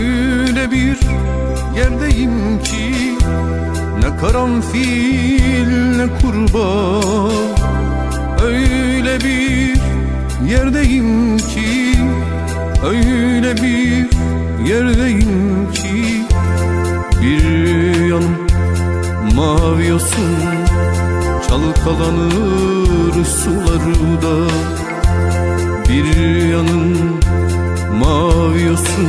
Öyle bir yerdeyim ki Ne karanfil ne kurbağa. Öyle bir yerdeyim ki Öyle bir yerdeyim ki. Bir yanım mavi yosun Çalkalanır sularda. Bir yanım mavi yosun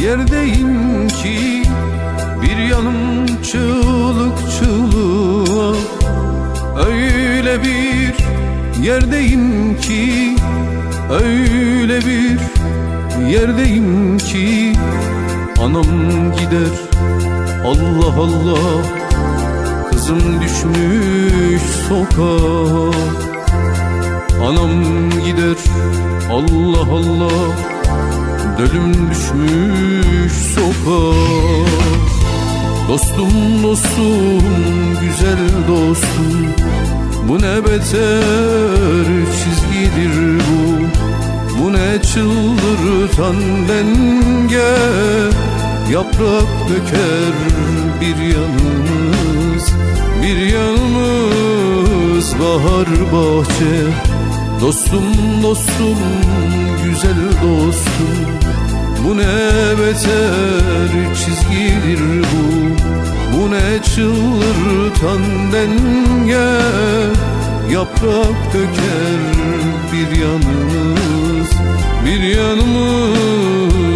yerdeyim ki Bir yanım çığlık çığlığa. Öyle bir yerdeyim ki Öyle bir yerdeyim ki. Anam gider Allah Allah Kızım düşmüş sokağa. Anam gider Allah Allah Dölüm düşmüş sokağa Dostum dostum güzel dostum. Bu ne beter çizgidir bu. Bu ne çıldırtan denge. Yaprak döker bir yanımız. Bir yanımız bahar bahçe Dostum dostum güzel dostum. Bu ne beter çizgidir bu? Bu ne çıldırtan denge? Yaprak döker bir yanımız Bir yanımız